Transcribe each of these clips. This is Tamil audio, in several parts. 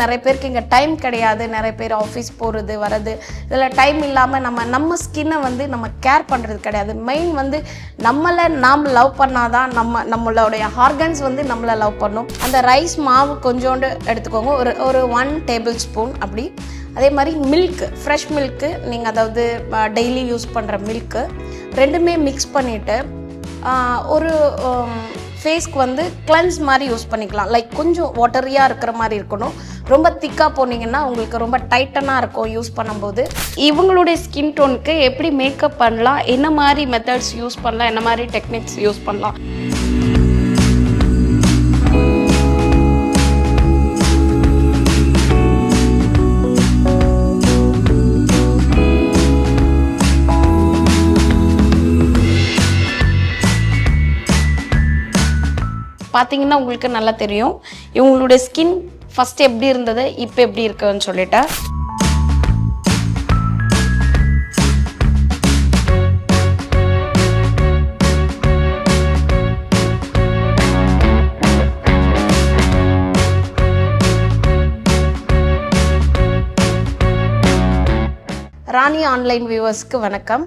நிறைய பேருக்கு இங்கே டைம் கிடையாது. நிறைய பேர் ஆஃபீஸ் போகிறது வர்றது. இதில் டைம் இல்லாமல் நம்ம நம்ம ஸ்கின்னை வந்து நம்ம கேர் பண்ணுறது கிடையாது. மெயின் வந்து நம்மளை நாம் லவ் பண்ணாதான் நம்ம நம்மளுடைய ஆர்கன்ஸ் வந்து நம்மளை லவ் பண்ணும். அந்த ரைஸ் மாவு கொஞ்சோண்டு எடுத்துக்கோங்க. ஒரு ஒரு ஒன் டேபிள் ஸ்பூன் அப்படி. அதே மாதிரி மில்க்கு ஃப்ரெஷ் மில்க்கு நீங்கள் அதாவது டெய்லி யூஸ் பண்ணுற மில்க்கு ரெண்டுமே மிக்ஸ் பண்ணிவிட்டு ஒரு ஃபேஸ்க்கு வந்து கிளன்ஸ் மாதிரி யூஸ் பண்ணிக்கலாம். லைக் கொஞ்சம் வாட்டரியாக இருக்கிற மாதிரி இருக்கணும். ரொம்ப திக்காக போனீங்கன்னா உங்களுக்கு ரொம்ப டைட்டனாக இருக்கும் யூஸ் பண்ணும்போது. இவங்களுடைய ஸ்கின் டோனுக்கு எப்படி மேக்கப் பண்ணலாம்? என்ன மாதிரி மெத்தட்ஸ் யூஸ் பண்ணலாம்? என்ன மாதிரி டெக்னிக்ஸ் யூஸ் பண்ணலாம்? பார்த்தீங்கன்னா உங்களுக்கு நல்லா தெரியும். இவங்களுடைய ஸ்கின் ஃபஸ்ட் எப்படி இருந்தது இப்போ எப்படி இருக்குன்னு சொல்லிட்டு. ராணி ஆன்லைன் வியூவர்ஸ்க்கு வணக்கம்.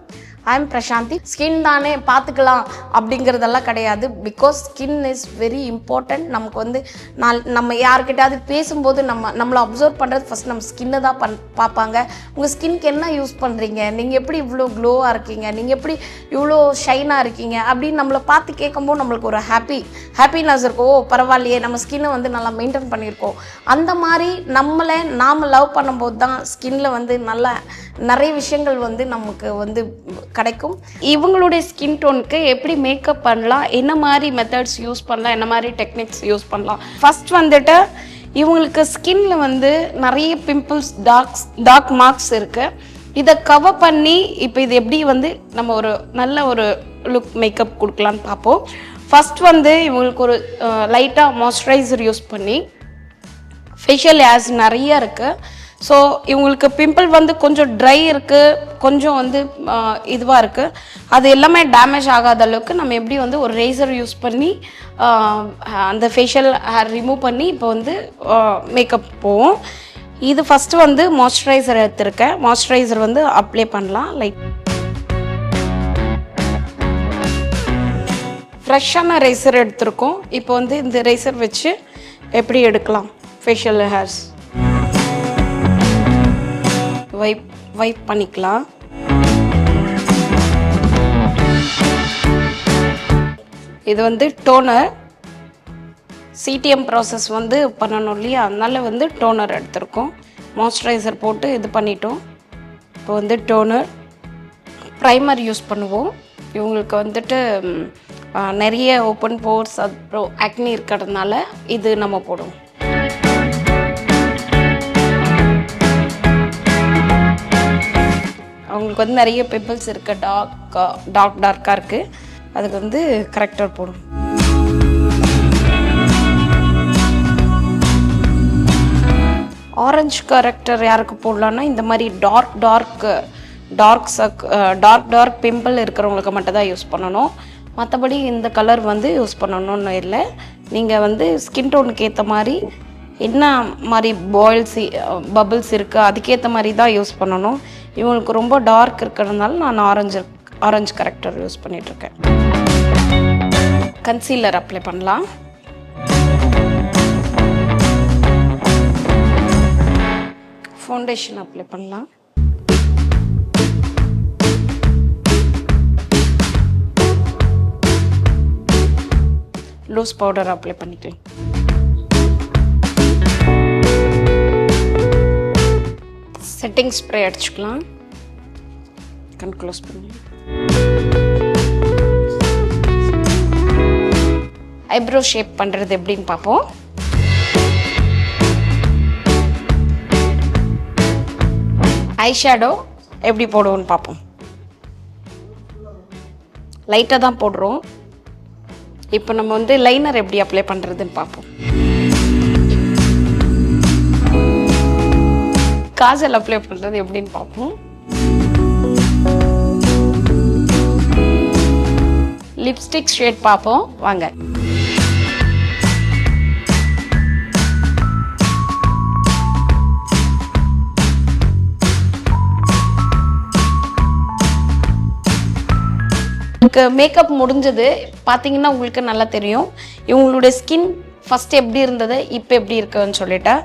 ஐ எம் பிரசாந்தி ஸ்கின் தானே பார்த்துக்கலாம் அப்படிங்கிறதெல்லாம் கிடையாது. Because skin is very important நமக்கு வந்து நான் நம்ம யார்கிட்டயாவது பேசும்போது நம்ம நம்மளை அப்சர்வ் பண்ணுறது ஃபஸ்ட் நம்ம ஸ்கின்னை தான் பண் பார்ப்பாங்க. உங்கள் ஸ்கின்க்கு என்ன யூஸ் பண்ணுறீங்க நீங்கள் எப்படி இவ்வளோ க்ளோவாக இருக்கீங்க? நீங்கள் எப்படி இவ்வளோ ஷைனாக இருக்கீங்க? அப்படின்னு நம்மளை பார்த்து கேட்கும்போது நம்மளுக்கு ஒரு ஹாப்பி ஹாப்பினஸ் இருக்கும். ஓ பரவாயில்லையே நம்ம ஸ்கின்னை வந்து நல்லா மெயின்டைன் பண்ணியிருக்கோம். அந்த மாதிரி நம்மளை நாம் லவ் பண்ணும்போது தான் ஸ்கின்னில் வந்து நல்லா நிறைய விஷயங்கள் வந்து நமக்கு வந்து கிடைக்கும். இவங்களுடைய ஸ்கின் டோனுக்கு எப்படி மேக்கப் பண்ணலாம்? என்ன மாதிரி மெத்தட்ஸ் யூஸ் பண்ணலாம்? என்ன மாதிரி டெக்னிக்ஸ் யூஸ் பண்ணலாம்? ஃபர்ஸ்ட் வந்துட்டு இவங்களுக்கு ஸ்கின்ல வந்து நிறைய பிம்பிள்ஸ் டார்க்ஸ் டார்க் மார்க்ஸ் இருக்கு. இதை கவர் பண்ணி இப்போ இது எப்படி வந்து நம்ம ஒரு நல்ல ஒரு லுக் மேக்கப் கொடுக்கலான்னு பார்ப்போம். ஃபர்ஸ்ட் வந்து இவங்களுக்கு ஒரு லைட்டாக மாய்ஸ்சரைசர் யூஸ் பண்ணி ஃபேஷியல் ஏர்ஸ் நிறைய இருக்குது ஸோ இவங்களுக்கு பிம்பிள் வந்து கொஞ்சம் ட்ரை இருக்குது கொஞ்சம் வந்து இதுவாக இருக்குது அது எல்லாமே டேமேஜ் ஆகாத அளவுக்கு நம்ம எப்படி வந்து ஒரு ரேசர் யூஸ் பண்ணி அந்த ஃபேஷியல் ஹேர் ரிமூவ் பண்ணி இப்போ வந்து மேக்கப் போவோம். இது ஃபஸ்ட்டு வந்து மாய்ஸ்சரைசர் எடுத்திருக்கேன். மாய்ஸ்சரைசர் வந்து அப்ளை பண்ணலாம். லைக் ஃப்ரெஷ்ஷான ரேசர் எடுத்திருக்கோம். இப்போ வந்து இந்த ரேசர் வச்சு எப்படி எடுக்கலாம் ஃபேஷியல் ஹேர்ஸ் வைப் வைப் பண்ணிக்கலாம். இது வந்து டோனர் சிடிஎம் ப்ராசஸ் வந்து பண்ணணும் இல்லையா? அதனால் வந்து டோனர் எடுத்திருக்கோம். மாய்ஸ்சரைசர் போட்டு இது பண்ணிட்டோம். இப்போ வந்து டோனர் ப்ரைமர் யூஸ் பண்ணுவோம். இவங்களுக்கு வந்துட்டு நிறைய ஓப்பன் போர்ஸ் அப்புறம் அக்னி இருக்கிறதுனால இது நம்ம போடுவோம். அவங்களுக்கு வந்து நிறைய பிம்பிள்ஸ் இருக்குது டார்க் டார்க் டார்க்காக இருக்குது அதுக்கு வந்து கரெக்டர் போடும் ஆரஞ்சு கரெக்டர் யாருக்கு போடலான்னா இந்த மாதிரி டார்க் டார்க் டார்க் சக் டார்க் டார்க் பிம்பிள் இருக்கிறவங்களுக்கு மட்டும் தான் யூஸ் பண்ணணும். மற்றபடி இந்த கலர் வந்து யூஸ் பண்ணணும்னு இல்லை. நீங்கள் வந்து ஸ்கின் டோனுக்கு ஏற்ற மாதிரி என்ன மாதிரி பாயில்ஸ் பபுள்ஸ் இருக்குது அதுக்கேற்ற மாதிரி தான் யூஸ் பண்ணணும். இவங்களுக்கு ரொம்ப டார்க் இருக்கிறதுனால நான் ஆரஞ்சு ஆரஞ்சு கரெக்டர் யூஸ் பண்ணிகிட்ருக்கேன் கன்சீலர் அப்ளை பண்ணலாம். ஃபவுண்டேஷன் அப்ளை பண்ணலாம். லூஸ் பவுடர் அப்ளை பண்ணிக்கலாம். செட்டிங் ஸ்ப்ரே அடிச்சுக்கலாம். கண் க்ளோஸ் பண்ணி. ஐப்ரோ ஷேப் பண்ணுறது எப்படின்னு பார்ப்போம். ஐஷேடோ எப்படி போடுவோம்னு பார்ப்போம். லைட்டாக தான் போடுறோம். இப்போ நம்ம வந்து லைனர் எப்படி அப்ளை பண்ணுறதுன்னு பார்ப்போம். காஜல் அப்ளை பண்ணுறது எப்படின்னு பார்ப்போம். லிப்ஸ்டிக் ஷேட் பார்ப்போம். வாங்க. உங்களுக்கு மேக்கப் முடிஞ்சது. பார்த்தீங்கன்னா உங்களுக்கு நல்லா தெரியும். இவங்களுடைய ஸ்கின் ஃபஸ்ட்டு எப்படி இருந்தது இப்போ எப்படி இருக்குன்னு சொல்லிட்டேன்.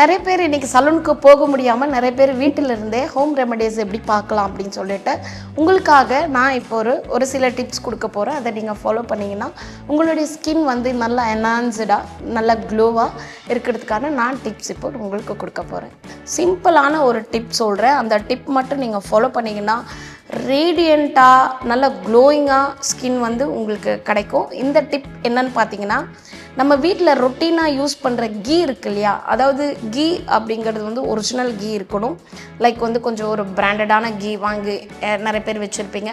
நிறைய பேர் இன்றைக்கி சலூனுக்கு போக முடியாமல் நிறைய பேர் வீட்டில் இருந்தே ஹோம் ரெமடிஸ் எப்படி பார்க்கலாம் அப்படின்னு சொல்லிட்டு உங்களுக்காக நான் இப்போ ஒரு ஒரு சில டிப்ஸ் கொடுக்க போகிறேன் அதை நீங்கள் ஃபாலோ பண்ணிங்கன்னா உங்களுடைய ஸ்கின் வந்து நல்லா என்ஹான்ஸ்டாக நல்லா க்ளோவாக இருக்கிறதுக்கான நான் டிப்ஸ் இப்போ உங்களுக்கு கொடுக்க போகிறேன் சிம்பிளான ஒரு டிப் சொல்கிறேன் அந்த டிப் மட்டும் நீங்கள் ஃபாலோ பண்ணிங்கன்னா ரேடியண்ட்டாக நல்ல க்ளோயிங்காக ஸ்கின் வந்து உங்களுக்கு கிடைக்கும். இந்த டிப் என்னன்னு பார்த்தீங்கன்னா நம்ம வீட்டில் ரொட்டீனாக யூஸ் பண்ணுற கீ இருக்கு இல்லையா? அதாவது கீ அப்படிங்கிறது வந்து ஒரிஜினல் கீ இருக்கணும். லைக் வந்து கொஞ்சம் ஒரு பிராண்டடான கீ வாங்கி நிறைய பேர் வச்சுருப்பீங்க.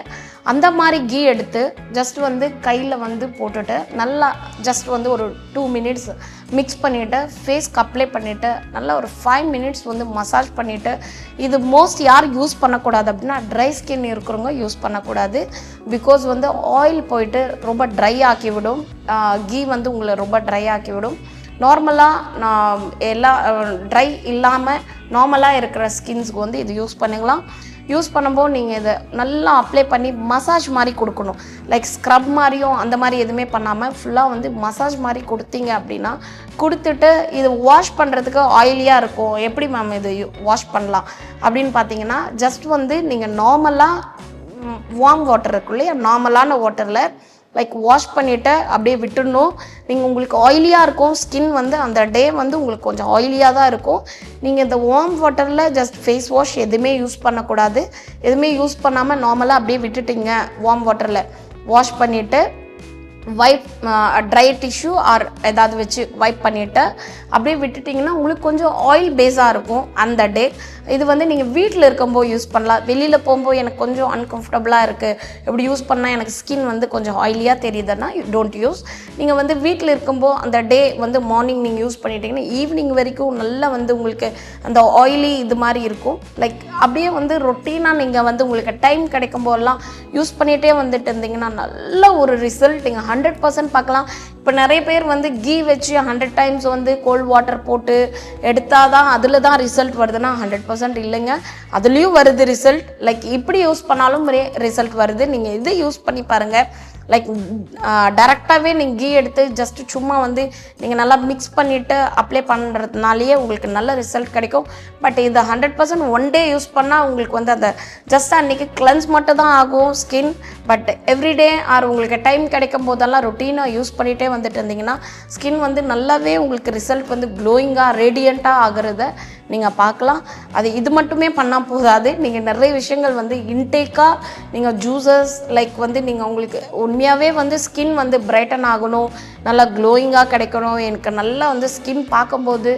அந்த மாதிரி கீ எடுத்து ஜஸ்ட் வந்து கையில் வந்து போட்டுட்டு நல்லா ஜஸ்ட் வந்து ஒரு டூ மினிட்ஸ் மிக்ஸ் பண்ணிவிட்டு ஃபேஸ்க்கு அப்ளை பண்ணிவிட்டு நல்லா ஒரு ஃபைவ் மினிட்ஸ் வந்து மசாஜ் பண்ணிவிட்டு இது மோஸ்ட் யார் யூஸ் பண்ணக்கூடாது அப்படின்னா ட்ரை ஸ்கின் இருக்கிறவங்க யூஸ் பண்ணக்கூடாது. பிகாஸ் வந்து ஆயில் போயிட்டு ரொம்ப ட்ரை ஆக்கி விடும். கீ வந்து உங்களை ரொம்ப ரொம்ப ட்ரை ஆக்கி விடும் நார்மலாக நான் எல்லா ட்ரை இல்லாமல் நார்மலாக இருக்கிற ஸ்கின்ஸ்க்கு வந்து இது யூஸ் பண்ணிக்கலாம். யூஸ் பண்ணும்போது நீங்கள் இதை நல்லா அப்ளை பண்ணி மசாஜ் மாதிரி கொடுக்கணும். லைக் ஸ்க்ரப் மாதிரியும் அந்த மாதிரி எதுவுமே பண்ணாமல் ஃபுல்லாக வந்து மசாஜ் மாதிரி கொடுத்தீங்க அப்படின்னா கொடுத்துட்டு இது வாஷ் பண்ணுறதுக்கு ஆயிலியாக இருக்கும். எப்படி மேம் இது வாஷ் பண்ணலாம்? அப்படின்னு பார்த்தீங்கன்னா ஜஸ்ட் வந்து நீங்கள் நார்மலாக வார்ம் வாட்டர் இருக்கு இல்லையா? நார்மலான வாட்டரில் லைக் வாஷ் பண்ணிவிட்டு அப்படியே விட்டுடணும். நீங்கள் உங்களுக்கு ஆயிலியாக இருக்கும் ஸ்கின் வந்து அந்த டே வந்து உங்களுக்கு கொஞ்சம் ஆயிலியாக தான் இருக்கும். நீங்கள் இந்த வார்ம் வாட்டரில் ஜஸ்ட் ஃபேஸ் வாஷ் எதுவுமே யூஸ் பண்ணக்கூடாது. எதுவுமே யூஸ் பண்ணாமல் நார்மலாக அப்படியே விட்டுட்டீங்க வார்ம் வாட்டரில் வாஷ் பண்ணிவிட்டு வைப் ட்ரை டிஷ்யூ ஆர் ஏதாவது வச்சு வைப் பண்ணிவிட்டு அப்படியே விட்டுட்டிங்கன்னா உங்களுக்கு கொஞ்சம் ஆயில் பேஸாக இருக்கும் அந்த டே இது வந்து நீங்கள் வீட்டில் இருக்கும்போது யூஸ் பண்ணலாம். வெளியில் போகும்போது எனக்கு கொஞ்சம் அன்கம்ஃபர்டபுளாக இருக்குது இப்படி யூஸ் பண்ணால் எனக்கு ஸ்கின் வந்து கொஞ்சம் ஆயிலியாக தெரியுதுன்னா யூ டோன்ட் யூஸ் நீங்கள் வந்து வீட்டில் இருக்கும்போது அந்த டே வந்து மார்னிங் நீங்கள் யூஸ் பண்ணிட்டீங்கன்னா ஈவினிங் வரைக்கும் நல்லா வந்து உங்களுக்கு அந்த ஆயிலி இது மாதிரி இருக்கும். லைக் அப்படியே வந்து ரொட்டீனாக நீங்கள் வந்து உங்களுக்கு டைம் கிடைக்கும் போதெல்லாம் யூஸ் பண்ணிகிட்டே வந்துட்டு இருந்தீங்கன்னா நல்ல ஒரு ரிசல்ட் நீங்கள் ஹண்ட்ரட் பர்சன்ட் பார்க்கலாம். இப்போ நிறைய பேர் வந்து கீ வச்சு ஹண்ட்ரட் டைம்ஸ் வந்து கோல்ட் வாட்டர் போட்டு எடுத்தால் தான் அதில் தான் ரிசல்ட் வருதுன்னா ஹண்ட்ரட் பர்சன்ட் இல்லைங்க. அதுலேயும் வருது ரிசல்ட் லைக் இப்படி யூஸ் பண்ணாலும் ரிசல்ட் வருது. நீங்கள் இதை யூஸ் பண்ணி பாருங்கள் லைக் டேரெக்டாகவே நீங்கள் கீ எடுத்து ஜஸ்ட் சும்மா வந்து நீங்கள் நல்லா மிக்ஸ் பண்ணிவிட்டு அப்ளை பண்ணுறதுனாலேயே உங்களுக்கு நல்ல ரிசல்ட் கிடைக்கும். பட் இது hundred percent one day use பண்ணால் உங்களுக்கு வந்து அந்த ஜஸ்ட் அன்றைக்கி கிளென்ஸ் மட்டும் தான் ஆகும் ஸ்கின் பட் எவ்ரிடே ஆர் உங்களுக்கு டைம் கிடைக்கும் போதெல்லாம் ரொட்டீனாக யூஸ் பண்ணிகிட்டே வந்துட்டு இருந்தீங்கன்னா ஸ்கின் வந்து நல்லாவே உங்களுக்கு ரிசல்ட் வந்து க்ளோயிங்காக ரேடியண்ட்டாக ஆகிறத நீங்கள் பார்க்கலாம். அது இது மட்டுமே பண்ணால் போதாது. நீங்கள் நிறைய விஷயங்கள் வந்து இன்டேக்காக நீங்கள் ஜூஸஸ் லைக் வந்து நீங்கள் உங்களுக்கு உண்மையாகவே வந்து ஸ்கின் வந்து பிரைட்டன் ஆகணும். நல்லா க்ளோயிங்காக கிடைக்கணும். எனக்கு நல்லா வந்து ஸ்கின் பார்க்கும்போது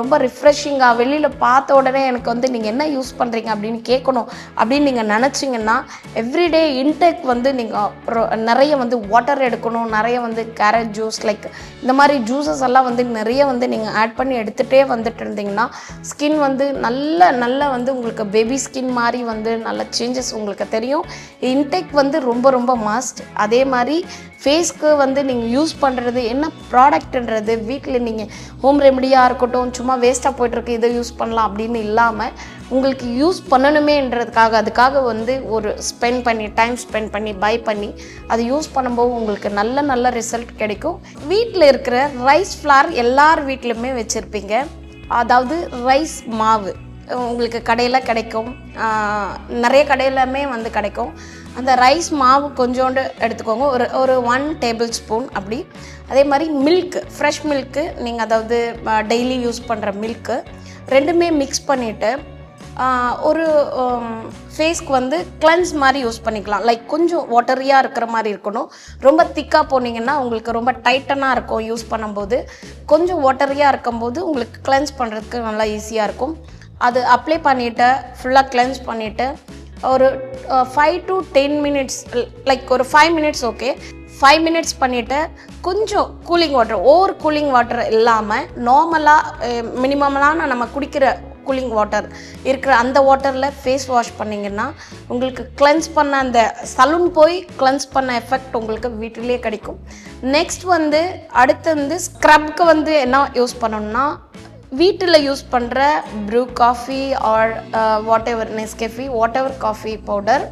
ரொம்ப ரிஃப்ரெஷிங்காக வெளியில் பார்த்த உடனே எனக்கு வந்து நீங்கள் என்ன யூஸ் பண்ணுறீங்க அப்படின்னு கேட்கணும். அப்படின்னு நீங்கள் நினச்சிங்கன்னா எவ்ரிடே இன்டேக் வந்து நீங்கள் நிறைய வந்து வாட்டர் எடுக்கணும். நிறைய வந்து கேரட் ஜூஸ் லைக் இந்த மாதிரி ஜூஸஸ் எல்லாம் வந்து நிறைய வந்து நீங்கள் ஆட் பண்ணி எடுத்துகிட்டே வந்துட்டு இருந்தீங்கன்னா ஸ்கின் வந்து நல்ல நல்ல வந்து உங்களுக்கு பேபி ஸ்கின் மாதிரி வந்து நல்ல சேஞ்சஸ் உங்களுக்கு தெரியும். இன்டேக் வந்து ரொம்ப ரொம்ப மாஸ்ட் அதே மாதிரி ஃபேஸ்க்கு வந்து நீங்கள் யூஸ் பண்ணுறது என்ன ப்ராடக்ட்ன்றது வீட்டில் நீங்கள் ஹோம் ரெமடியாக இருக்கட்டும் சும்மா வேஸ்ட்டாக போயிட்டுருக்கு இதை யூஸ் பண்ணலாம் அப்படின்னு இல்லாமல் உங்களுக்கு யூஸ் பண்ணணுமேன்றதுக்காக அதுக்காக வந்து ஒரு ஸ்பெண்ட் பண்ணி டைம் ஸ்பெண்ட் பண்ணி பை பண்ணி அதை யூஸ் பண்ணும்போது உங்களுக்கு நல்ல நல்ல ரிசல்ட் கிடைக்கும். வீட்டில் இருக்கிற ரைஸ் ஃப்ளார் எல்லார் வீட்லையுமே வச்சுருப்பீங்க. அதாவது ரைஸ் மாவு. உங்களுக்கு கடையில் கிடைக்கும். நிறைய கடையிலுமே வந்து கிடைக்கும். அந்த ரைஸ் மாவு கொஞ்சோண்டு எடுத்துக்கோங்க. ஒரு ஒரு ஒன் டேபிள் ஸ்பூன் அப்படி. அதே மாதிரி மில்க்கு ஃப்ரெஷ் மில்க்கு நீங்கள் அதாவது டெய்லி யூஸ் பண்ணுற மில்க்கு ரெண்டுமே மிக்ஸ் பண்ணிவிட்டு ஒரு ஃபேஸ்க்கு வந்து கிளென்ஸ் மாதிரி யூஸ் பண்ணிக்கலாம். லைக் கொஞ்சம் வாட்டரியாக இருக்கிற மாதிரி இருக்கணும். ரொம்ப திக்காக போனீங்கன்னா உங்களுக்கு ரொம்ப டைட்டனாக இருக்கும் யூஸ் பண்ணும்போது. கொஞ்சம் வாட்டரியாக இருக்கும்போது உங்களுக்கு கிளென்ஸ் பண்ணுறதுக்கு நல்லா ஈஸியாக இருக்கும். அது அப்ளை பண்ணிவிட்டு ஃபுல்லாக கிளென்ஸ் பண்ணிவிட்டு ஒரு five to ten minutes like ஒரு five minutes okay five minutes பண்ணிவிட்டு கொஞ்சம் cooling water over cooling water இல்லாமல் நார்மலாக மினிமம்லான நம்ம குடிக்கிற கூலிங் வாட்டர் இருக்கிற அந்த வாட்டரில் ஃபேஸ் வாஷ் பண்ணிங்கன்னா உங்களுக்கு கிளென்ஸ் பண்ண அந்த சலூன் போய் கிளென்ஸ் பண்ண எஃபெக்ட் உங்களுக்கு வீட்டிலேயே கிடைக்கும். நெக்ஸ்ட் வந்து அடுத்து வந்து ஸ்க்ரப்க்கு வந்து என்ன யூஸ் பண்ணணும்னா வீட்டில் யூஸ் பண்ணுற Bru coffee or whatever Nescafe whatever coffee powder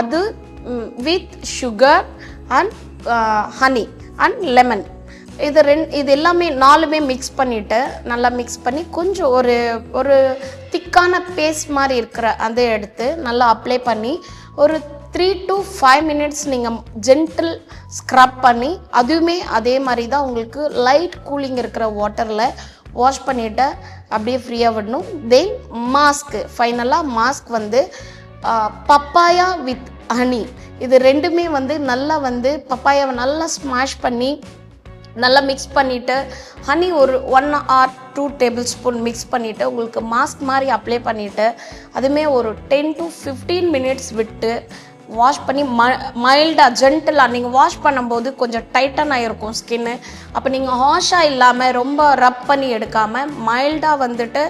அது with sugar and honey and lemon இது ரெண்டு இது எல்லாமே நாலுமே மிக்ஸ் பண்ணிவிட்டு நல்லா மிக்ஸ் பண்ணி கொஞ்சம் ஒரு ஒரு திக்கான பேஸ்ட் மாதிரி இருக்கிற அதை எடுத்து நல்லா அப்ளை பண்ணி ஒரு த்ரீ டு ஃபைவ் மினிட்ஸ் நீங்கள் ஜென்டில் ஸ்க்ரப் பண்ணி அதுவுமே அதே மாதிரி தான் உங்களுக்கு லைட் கூலிங் இருக்கிற வாட்டரில் வாஷ் பண்ணிவிட்டு அப்படியே ஃப்ரீயாக விடணும். தென் மாஸ்க்கு ஃபைனலாக மாஸ்க் வந்து பப்பாயா வித் ஹனி இது ரெண்டுமே வந்து நல்லா வந்து பப்பாயாவை நல்லா ஸ்மாஷ் பண்ணி நல்லா மிக்ஸ் பண்ணிவிட்டு ஹனி ஒரு one or two tablespoon mix பண்ணிவிட்டு உங்களுக்கு மாஸ்க் மாதிரி அப்ளை பண்ணிவிட்டு அதுவுமே ஒரு டென் டு ஃபிஃப்டீன் மினிட்ஸ் விட்டு வாஷ் பண்ணி ம மைல்டாக ஜென்டலாக நீங்கள் வாஷ் பண்ணும்போது கொஞ்சம் டைட்டனாக இருக்கும் ஸ்கின்னு அப்போ நீங்கள் ஹாஷாக இல்லாமல் ரொம்ப ரப் பண்ணி எடுக்காமல் மைல்டாக வந்துட்டு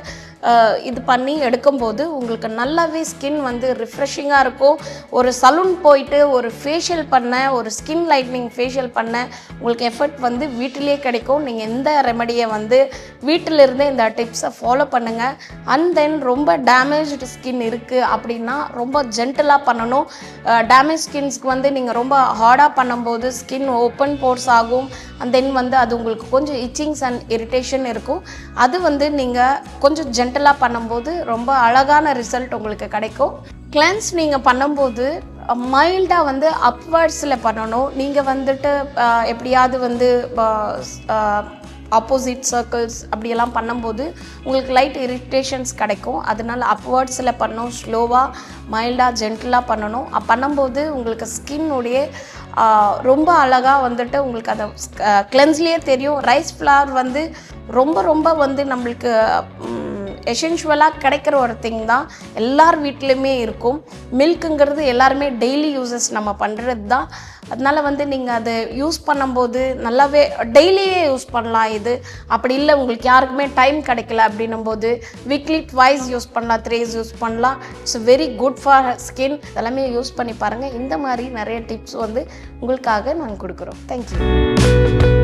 இது பண்ணி எடுக்கும்போது உங்களுக்கு நல்லாவே ஸ்கின் வந்து ரிஃப்ரெஷிங்காக இருக்கும். ஒரு சலூன் போயிட்டு ஒரு ஃபேஷியல் பண்ண ஒரு ஸ்கின் லைட்னிங் ஃபேஷியல் பண்ண உங்களுக்கு எஃபர்ட் வந்து வீட்டிலேயே கிடைக்கும். நீங்கள் எந்த ரெமடியை வந்து வீட்டிலிருந்தே இந்த டிப்ஸை ஃபாலோ பண்ணுங்கள் அண்ட் தென் ரொம்ப டேமேஜ்டு ஸ்கின் இருக்குது அப்படின்னா ரொம்ப ஜென்டலாக பண்ணணும். டேமேஜ் ஸ்கின்ஸ்க்கு வந்து நீங்கள் ரொம்ப ஹார்டாக பண்ணும்போது ஸ்கின் ஓப்பன் போர்ஸ் ஆகும். அண்ட் தென் வந்து அது உங்களுக்கு கொஞ்சம் இச்சிங்ஸ் அண்ட் இரிட்டேஷன் இருக்கும். அது வந்து நீங்கள் கொஞ்சம் ஜென் ஜென்டலாக பண்ணும்போது ரொம்ப அழகான ரிசல்ட் உங்களுக்கு கிடைக்கும். கிளென்ஸ் நீங்கள் பண்ணும்போது மைல்டாக வந்து அப்வர்ட்ஸில் பண்ணணும். நீங்கள் வந்துட்டு எப்படியாவது வந்து ஆப்போசிட் சர்க்கிள்ஸ் அப்படியெல்லாம் பண்ணும்போது உங்களுக்கு லைட் இரிட்டேஷன்ஸ் கிடைக்கும். அதனால அப்வர்ட்ஸில் பண்ணணும். ஸ்லோவாக மைல்டாக ஜென்டிலாக பண்ணணும். பண்ணும்போது உங்களுக்கு ஸ்கின்னுடைய ரொம்ப அழகாக வந்துட்டு உங்களுக்கு அந்த கிளென்ஸ்லேயே தெரியும். ரைஸ் ஃப்ளவர் வந்து ரொம்ப ரொம்ப வந்து நம்மளுக்கு எசென்ஷுவலாக கிடைக்கிற ஒரு திங் தான் எல்லார் வீட்லேயுமே இருக்கும். மில்க்குங்கிறது எல்லாருமே டெய்லி யூசஸ் நம்ம பண்ணுறது தான். அதனால் வந்து நீங்கள் அதை யூஸ் பண்ணும்போது நல்லாவே டெய்லியே யூஸ் பண்ணலாம் இது. அப்படி இல்லை உங்களுக்கு யாருக்குமே டைம் கிடைக்கல அப்படின்னும் போது வீக்லி ட்வைஸ் யூஸ் பண்ணலாம் த்ரீஸ் யூஸ் பண்ணலாம். It's very good for skin எல்லாமே யூஸ் பண்ணி பாருங்கள் இந்த மாதிரி நிறைய டிப்ஸ் வந்து உங்களுக்காக நாங்கள் கொடுக்குறோம். தேங்க்யூ